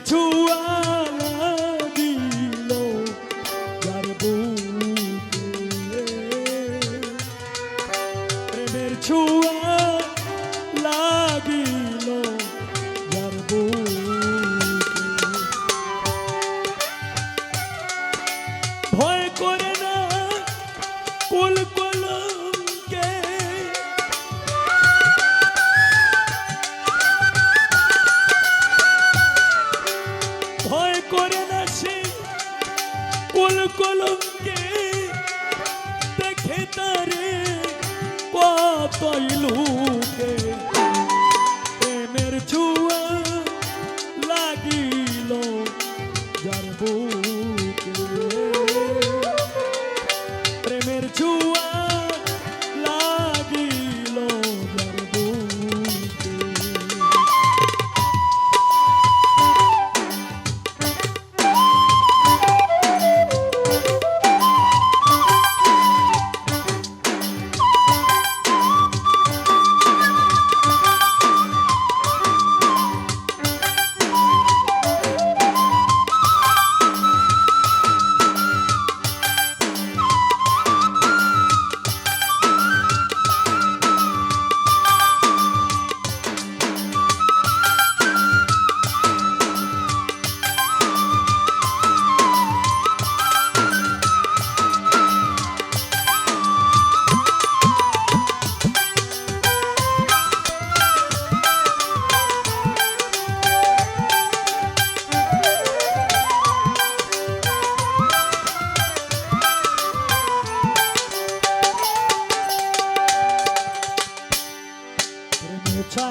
ছুয়া দিল যার বুকে প্রেমের ছুয়া ভয় করে না কুল তারে কতই লুকে।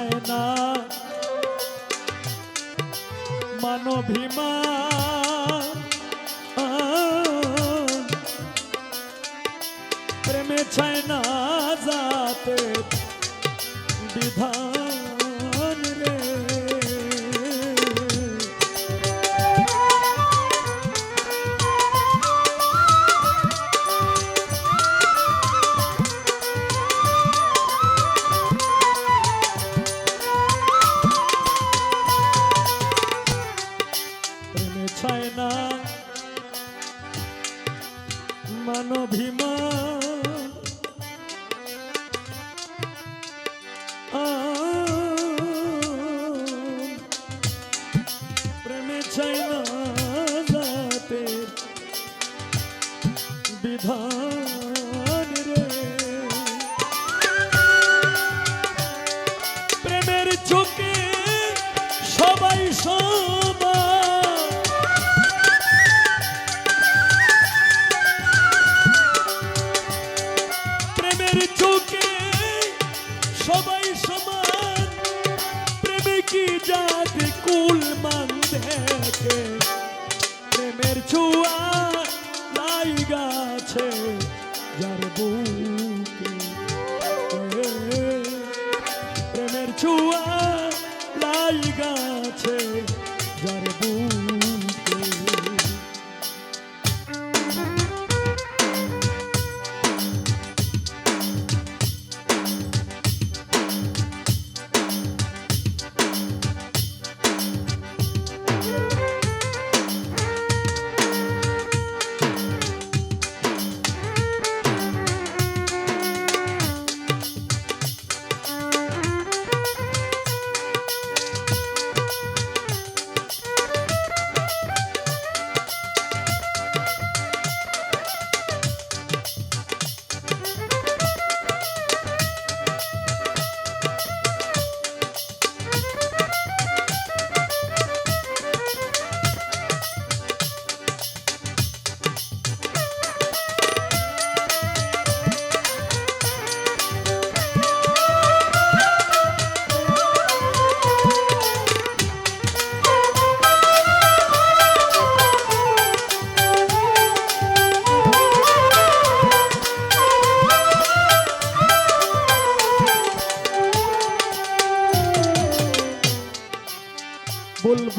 প্রেমে না। মানভিমান প্রেমে ছায় না যাতে বিধান বিধান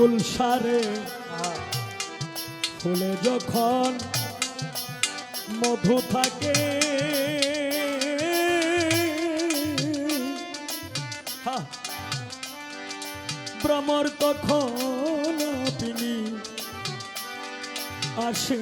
বুলবুল সারে। ফুলে যখন মধু থাকে ভ্রমর তখন তিনি আসে।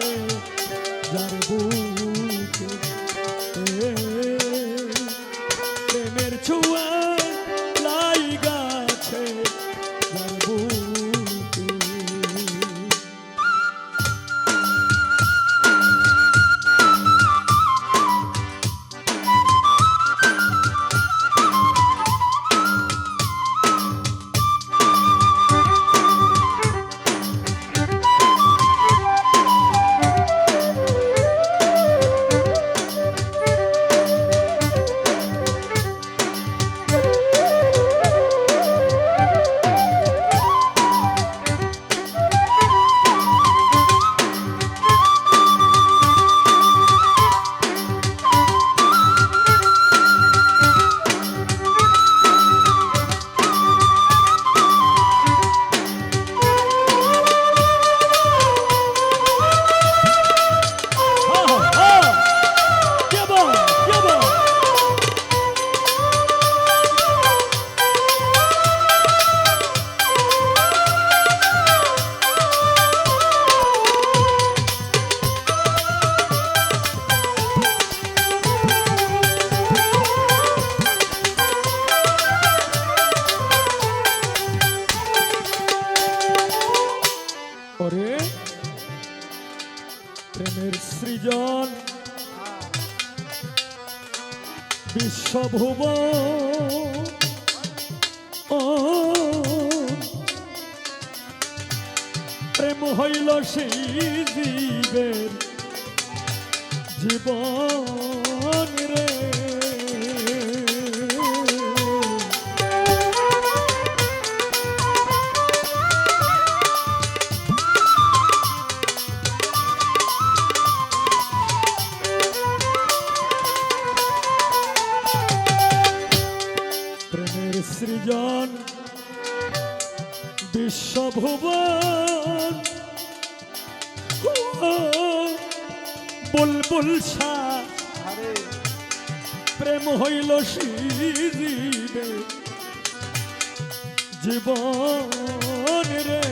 আছে বিশ্বভুব প্রেম হইল সেই জীবের জীবন রে। বিশ্বভুবন বুলবুল প্রেম হইল শিরিবে জীবন রে।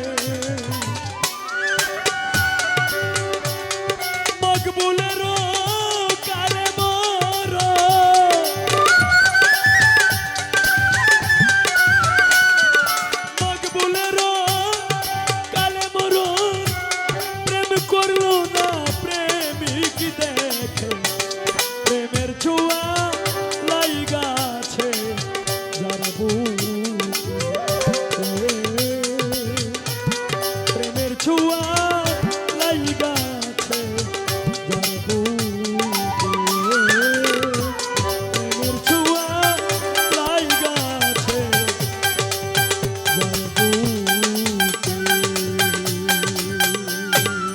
মকবুলের